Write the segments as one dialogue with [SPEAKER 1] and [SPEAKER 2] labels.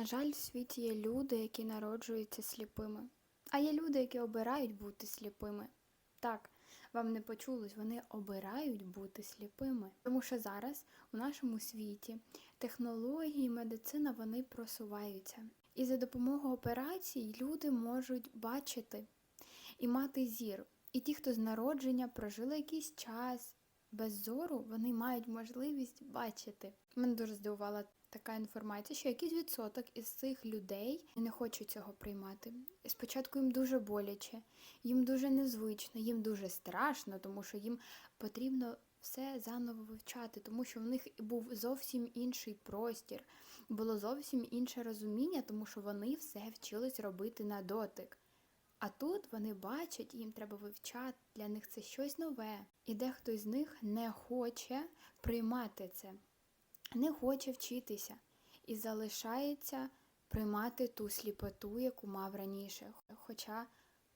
[SPEAKER 1] На жаль, в світі є люди, які народжуються сліпими, а є люди, які обирають бути сліпими. Так, вам не почулось, вони обирають бути сліпими. Тому що зараз у нашому світі технології, медицина вони просуваються. І за допомогою операцій люди можуть бачити і мати зір. І ті, хто з народження прожили якийсь час без зору, вони мають можливість бачити. Мене дуже здивувала така інформація, що якийсь відсоток із цих людей не хочуть цього приймати. Спочатку їм дуже боляче, їм дуже незвично, їм дуже страшно, тому що їм потрібно все заново вивчати, тому що в них був зовсім інший простір, було зовсім інше розуміння, тому що вони все вчились робити на дотик. А тут вони бачать, їм треба вивчати, для них це щось нове. І дехто з них не хоче приймати це, не хоче вчитися і залишається приймати ту сліпоту, яку мав раніше. Хоча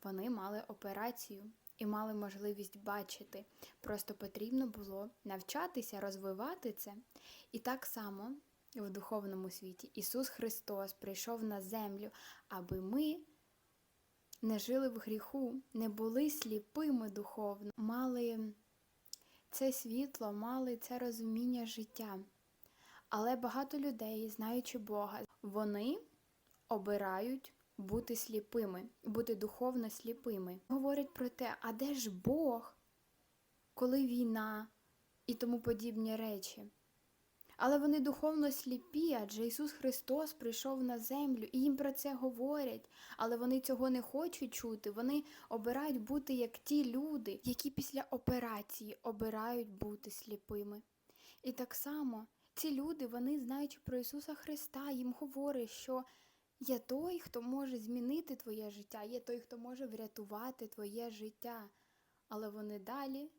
[SPEAKER 1] вони мали операцію і мали можливість бачити. Просто потрібно було навчатися, розвивати це. І так само в духовному світі Ісус Христос прийшов на землю, аби ми не жили в гріху, не були сліпими духовно, мали це світло, мали це розуміння життя. Але багато людей, знаючи Бога, вони обирають бути сліпими, бути духовно сліпими. Говорять про те, а де ж Бог, коли війна і тому подібні речі. Але вони духовно сліпі, адже Ісус Христос прийшов на землю, і їм про це говорять, але вони цього не хочуть чути. Вони обирають бути як ті люди, які після операції обирають бути сліпими. І так само ці люди, вони, знаючи про Ісуса Христа, їм говорять, що є той, хто може змінити твоє життя, є той, хто може врятувати твоє життя. Але вони далі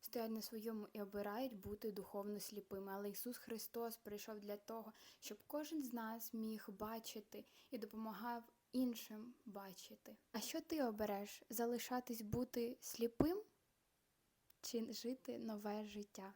[SPEAKER 1] стоять на своєму і обирають бути духовно сліпими. Але Ісус Христос прийшов для того, щоб кожен з нас міг бачити і допомагав іншим бачити. А що ти обереш? Залишатись бути сліпим чи жити нове життя?